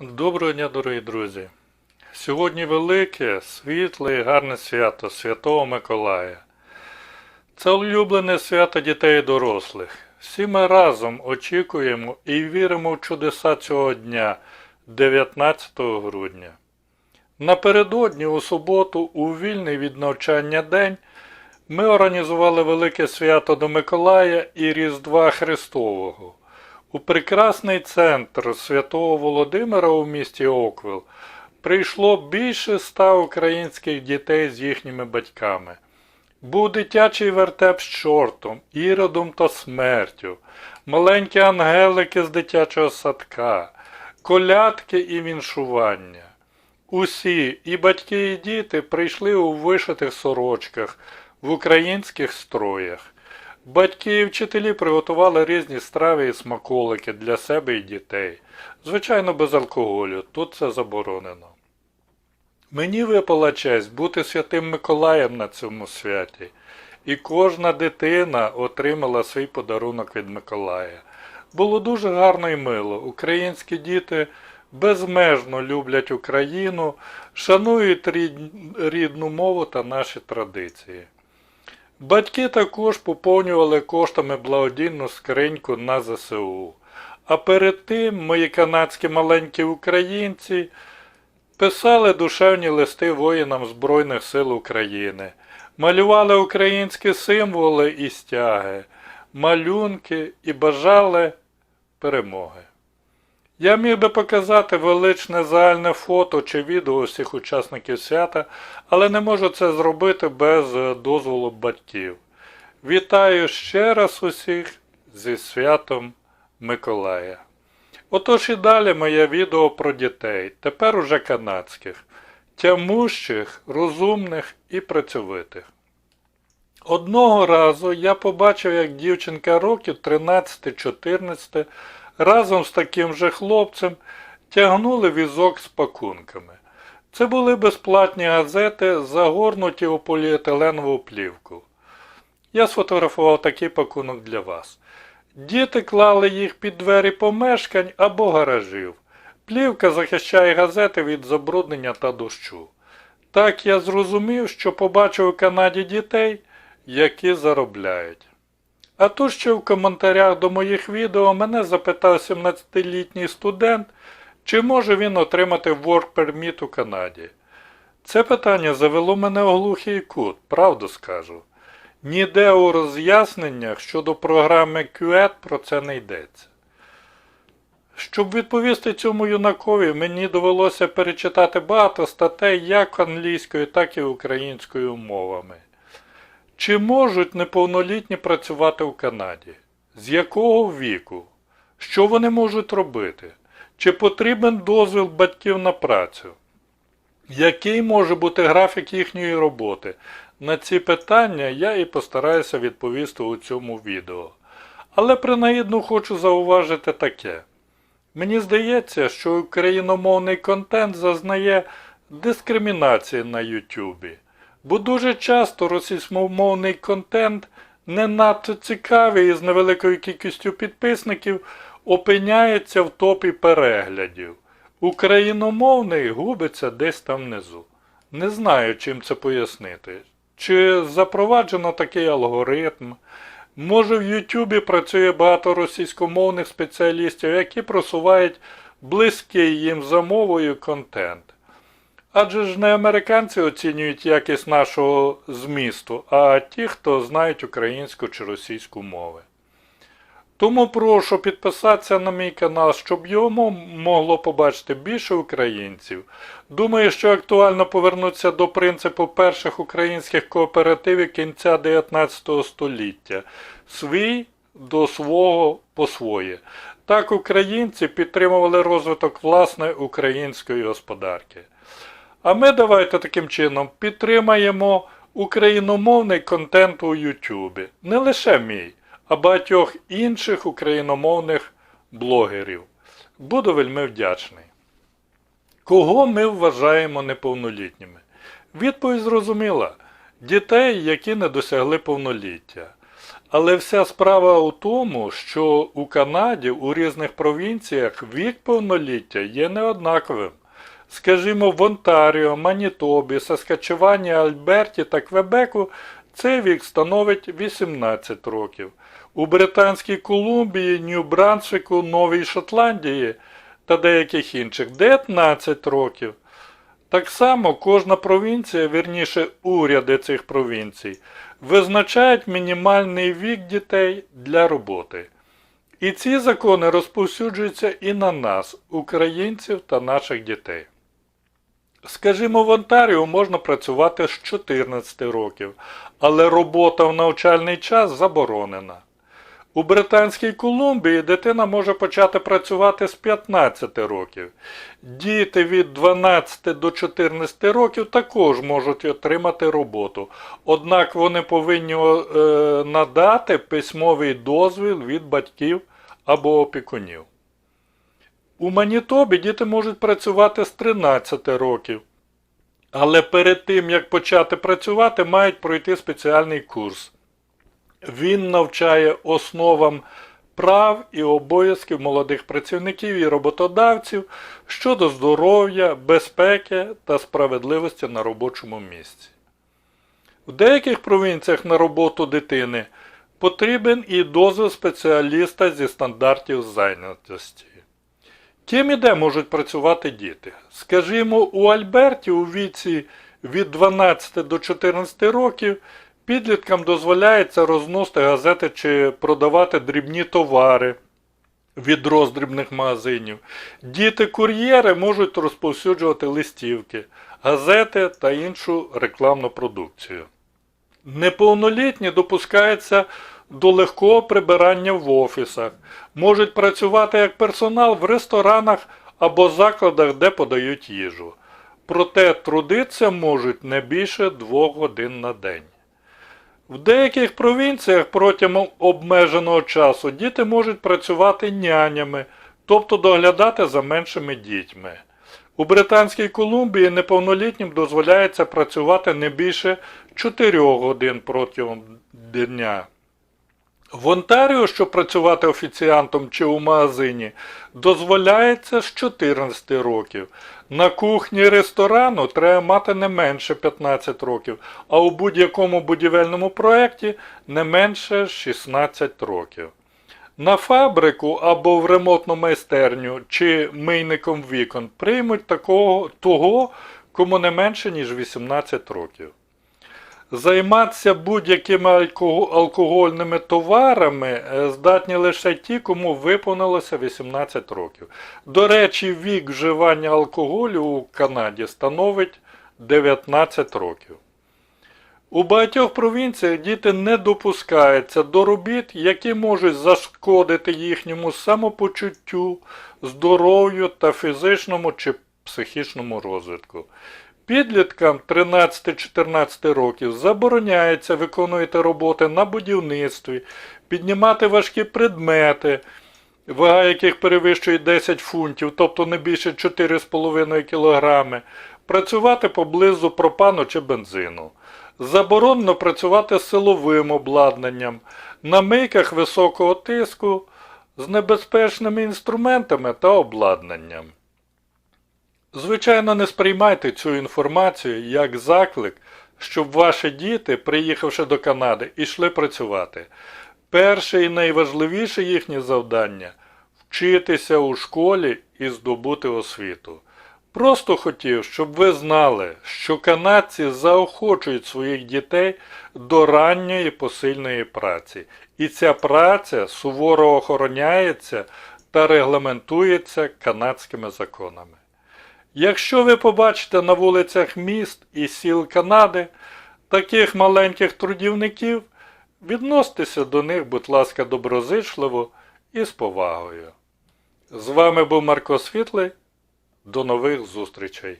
Доброго дня, дорогі друзі! Сьогодні велике, світле і гарне свято Святого Миколая. Це улюблене свято дітей і дорослих. Всі ми разом очікуємо і віримо в чудеса цього дня, 19 грудня. Напередодні у суботу, у вільний від навчання день, ми організували велике свято до Миколая і Різдва Христового. У прекрасний центр Святого Володимира у місті Оквіл прийшло більше ста українських дітей з їхніми батьками. Був дитячий вертеп з чортом, іродом та смертю, маленькі ангелики з дитячого садка, колядки і віншування. Усі, і батьки, і діти прийшли у вишитих сорочках, в українських строях. Батьки і вчителі приготували різні страви і смаколики для себе і дітей. Звичайно, без алкоголю, тут це заборонено. Мені випала честь бути святим Миколаєм на цьому святі, і кожна дитина отримала свій подарунок від Миколая. Було дуже гарно і мило. Українські діти безмежно люблять Україну, шанують рідну мову та наші традиції. Батьки також поповнювали коштами благодійну скриньку на ЗСУ. А перед тим мої канадські маленькі українці писали душевні листи воїнам Збройних сил України, малювали українські символи і стяги, малюнки і бажали перемоги. Я міг би показати величне загальне фото чи відео усіх учасників свята, але не можу це зробити без е, дозволу батьків. Вітаю ще раз усіх зі святом Миколая. Отож і далі моє відео про дітей, тепер уже канадських, тямущих, розумних і працьовитих. Одного разу я побачив, як дівчинка років 13-14 разом з таким же хлопцем тягнули візок з пакунками. Це були безплатні газети, загорнуті у поліетиленову плівку. Я сфотографував такий пакунок для вас. Діти клали їх під двері помешкань або гаражів. Плівка захищає газети від забруднення та дощу. Так я зрозумів, що побачив у Канаді дітей, які заробляють. А тут ще в коментарях до моїх відео мене запитав 17-літній студент, чи може він отримати work permit у Канаді. Це питання завело мене у глухий кут, правду скажу. Ніде у роз'ясненнях щодо програми QED про це не йдеться. Щоб відповісти цьому юнакові, мені довелося перечитати багато статей як англійською, так і українською мовами. Чи можуть неповнолітні працювати в Канаді? З якого віку? Що вони можуть робити? Чи потрібен дозвіл батьків на працю? Який може бути графік їхньої роботи? На ці питання я і постараюся відповісти у цьому відео. Але принагідно хочу зауважити таке. Мені здається, що україномовний контент зазнає дискримінації на Ютубі, бо дуже часто російськомовний контент не надто цікавий і з невеликою кількістю підписників опиняється в топі переглядів. Україномовний губиться десь там внизу. Не знаю, чим це пояснити. Чи запроваджено такий алгоритм? Може в Ютубі працює багато російськомовних спеціалістів, які просувають близький їм за мовою контент. Адже ж не американці оцінюють якість нашого змісту, а ті, хто знають українську чи російську мови. Тому прошу підписатися на мій канал, щоб його могло побачити більше українців. Думаю, що актуально повернутися до принципу перших українських кооперативів кінця 19 століття. Свій до свого по своє. Так українці підтримували розвиток власної української господарки. А ми давайте таким чином підтримаємо україномовний контент у Ютубі. Не лише мій, а багатьох інших україномовних блогерів. Буду вельми вдячний. Кого ми вважаємо неповнолітніми? Відповідь зрозуміла: дітей, які не досягли повноліття. Але вся справа у тому, що у Канаді у різних провінціях вік повноліття є неоднаковим. Скажімо, в Онтаріо, Манітобі, Саскачевані, Альберті та Квебеку цей вік становить 18 років. У Британській Колумбії, Нью-Брансвіку, Новій Шотландії та деяких інших 19 років. Так само кожна провінція, вірніше уряди цих провінцій, визначають мінімальний вік дітей для роботи. І ці закони розповсюджуються і на нас, українців та наших дітей. Скажімо, в Онтаріо можна працювати з 14 років, але робота в навчальний час заборонена. У Британській Колумбії дитина може почати працювати з 15 років. Діти від 12 до 14 років також можуть отримати роботу, однак вони повинні е, надати письмовий дозвіл від батьків або опікунів. У Манітобі діти можуть працювати з 13 років, але перед тим як почати працювати, мають пройти спеціальний курс. Він навчає основам прав і обов'язків молодих працівників і роботодавців щодо здоров'я, безпеки та справедливості на робочому місці. В деяких провінціях на роботу дитини потрібен і дозвіл спеціаліста зі стандартів зайнятості. Ким і де можуть працювати діти? Скажімо, у Альберті у віці від 12 до 14 років підліткам дозволяється розносити газети чи продавати дрібні товари від роздрібних магазинів. Діти-кур'єри можуть розповсюджувати листівки, газети та іншу рекламну продукцію. Неповнолітні допускаються до легкого прибирання в офісах, можуть працювати як персонал в ресторанах або закладах, де подають їжу. Проте трудитися можуть не більше двох годин на день. В деяких провінціях протягом обмеженого часу діти можуть працювати нянями, тобто доглядати за меншими дітьми. У Британській Колумбії неповнолітнім дозволяється працювати не більше 4 годин протягом дня. В Онтаріо, щоб працювати офіціантом чи у магазині, дозволяється з 14 років. На кухні ресторану треба мати не менше 15 років, а у будь-якому будівельному проєкті не менше 16 років. На фабрику або в ремонтну майстерню чи мийником вікон приймуть такого, того, кому не менше, ніж 18 років. Займатися будь-якими алкогольними товарами е, здатні лише ті, кому виповнилося 18 років. До речі, вік вживання алкоголю у Канаді становить 19 років. У багатьох провінціях діти не допускаються до робіт, які можуть зашкодити їхньому самопочуттю, здоров'ю та фізичному чи психічному розвитку. Підліткам 13-14 років забороняється виконувати роботи на будівництві, піднімати важкі предмети, вага яких перевищує 10 фунтів, тобто не більше 4,5 кг, працювати поблизу пропану чи бензину. Заборонено працювати з силовим обладнанням, на мийках високого тиску, з небезпечними інструментами та обладнанням. Звичайно, не сприймайте цю інформацію як заклик, щоб ваші діти, приїхавши до Канади, йшли працювати. Перше і найважливіше їхнє завдання вчитися у школі і здобути освіту. Просто хотів, щоб ви знали, що канадці заохочують своїх дітей до ранньої посильної праці, і ця праця суворо охороняється та регламентується канадськими законами. Якщо ви побачите на вулицях міст і сіл Канади таких маленьких трудівників, відноситеся до них, будь ласка, доброзичливо і з повагою. З вами був Марко Світлий. До нових зустрічей!